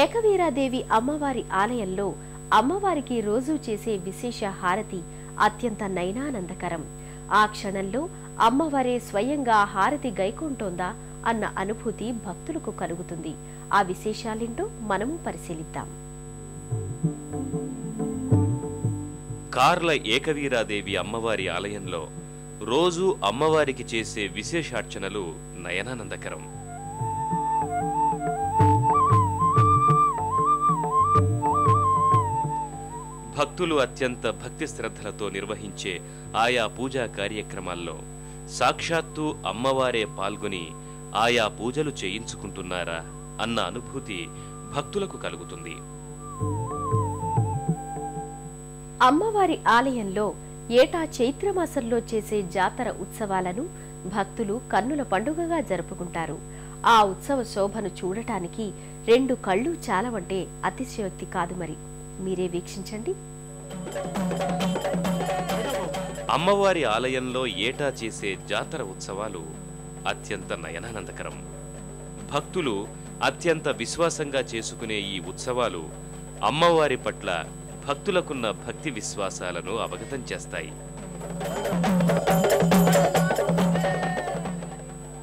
ఏకవీరాదేవి అమ్మవారి ఆలయంలో అమ్మవారికి రోజూ చేసే విశేష హారతి అత్యంత నయనానందకరం ఆ క్షణంలో అమ్మవారే స్వయంగా హారతి గైకుంటోందా అన్న అనుభూతి భక్తులకు కలుగుతుంది. ఆ విశేషాలేంటో మనము పరిశీలిద్దాం. కార్ల ఏకవీరాదేవి అమ్మవారి ఆలయంలో రోజూ అమ్మవారికి చేసే విశేషార్చనలు నయనానందకరం. భక్తులు అత్యంత భక్తి శ్రద్ధలతో నిర్వహించే ఆయా పూజా కార్యక్రమాల్లో సాక్షాత్తు అమ్మవారే పాల్గొని ఆయా పూజలు చేయించుకుంటున్నారా అన్న అనుభూతి భక్తులకు కలుగుతుంది. అమ్మవారి ఆలయంలో ఏటా చైత్రమాసంలో చేసే జాతర ఉత్సవాలను భక్తులు కన్నుల పండుగగా జరుపుకుంటారు. ఆ ఉత్సవ శోభను చూడటానికి రెండు కళ్ళు చాలవంటే అతిశయోక్తి కాదు మరి. మీరే వీక్షించండి. అమ్మవారి ఆలయంలో ఏటా చేసే జాతర ఉత్సవాలు అత్యంత నయనానందకరం. భక్తులు అత్యంత విశ్వాసంగా చేసుకునే ఈ ఉత్సవాలు అమ్మవారి పట్ల భక్తులకున్న భక్తి విశ్వాసాలను అవగతం చేస్తాయి.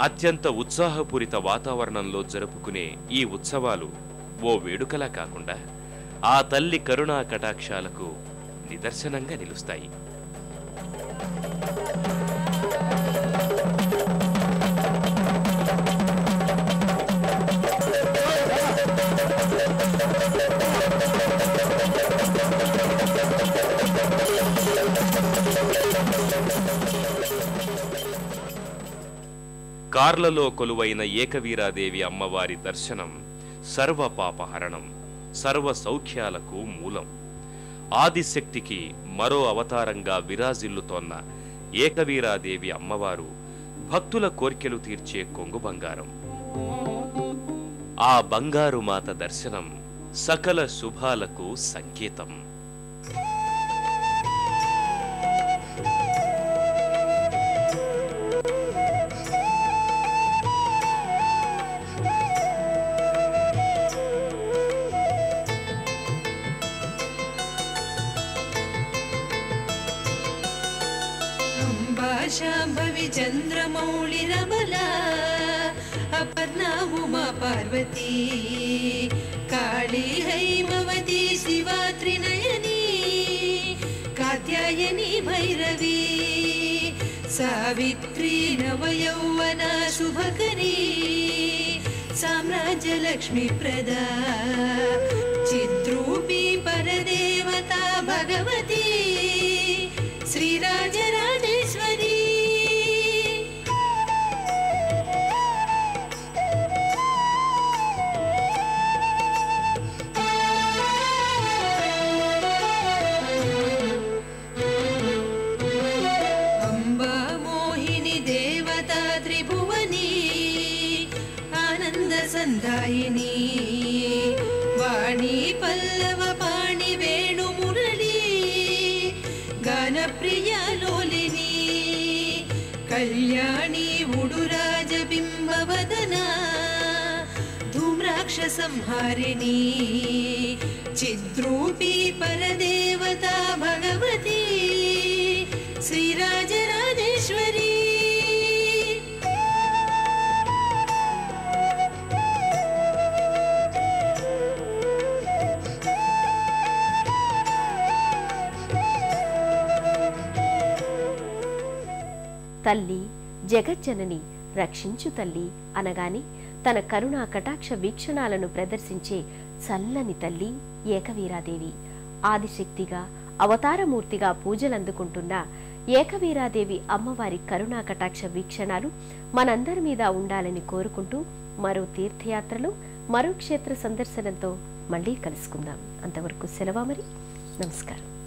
అత్యంత ఉత్సాహపూరిత వాతావరణంలో జరుపుకునే ఈ ఉత్సవాలు ఓ వేడుకలా కాకుండా ఆ తల్లి కరుణా కటాక్షాలకు నిదర్శనంగా నిలుస్తాయి. కార్లలో కొలువైన ఏకవీరాదేవి అమ్మవారి దర్శనం సర్వ పాపహరణం సర్వ సౌఖ్యాలకు మూలం. ఆదిశక్తికి మరో అవతారంగా విరాజిల్లుతోన్న ఏకవీరాదేవి అమ్మవారు భక్తుల కోర్కెలు తీర్చే కొంగు బంగారం. ఆ బంగారు మాత దర్శనం సకల శుభాలకు సంకేతం. शाम्भवि चन्द्रमौळिरमला अपर्णा उमा पार्वती काळी हैमवती शिवा त्रिनयनी कात्यायनी भैरवी सावित्री नवयौवना शुभकरी साम्राज्यलक्ष्मीप्रदा आनन्दसन्दायिनी वाणी पल्लव पाणि वेणुमुरळी गानप्रिया लोलिनी। कल्याणी उडुराजबिम्बवदना धूम्राक्षसंहारिणी चिद्रूपी परदेवता भगवती। श्रीराजराजेश्वरी తల్లి జగజ్జనని రక్షించు తల్లి అనగాని తన కరుణా కటాక్ష వీక్షణాలను ప్రదర్శించే చల్లని తల్లి ఏకవీరాదేవి. ఆదిశక్తిగా అవతారమూర్తిగా పూజలందుకుంటున్న ఏకవీరాదేవి అమ్మవారి కరుణా కటాక్ష వీక్షణాలు మనందరి మీద ఉండాలని కోరుకుంటూ మరో తీర్థయాత్రలో మరో క్షేత్ర సందర్శనంతో మళ్ళీ కలుసుకుందాం. అంతవరకు సెలవా మరి? నమస్కారం.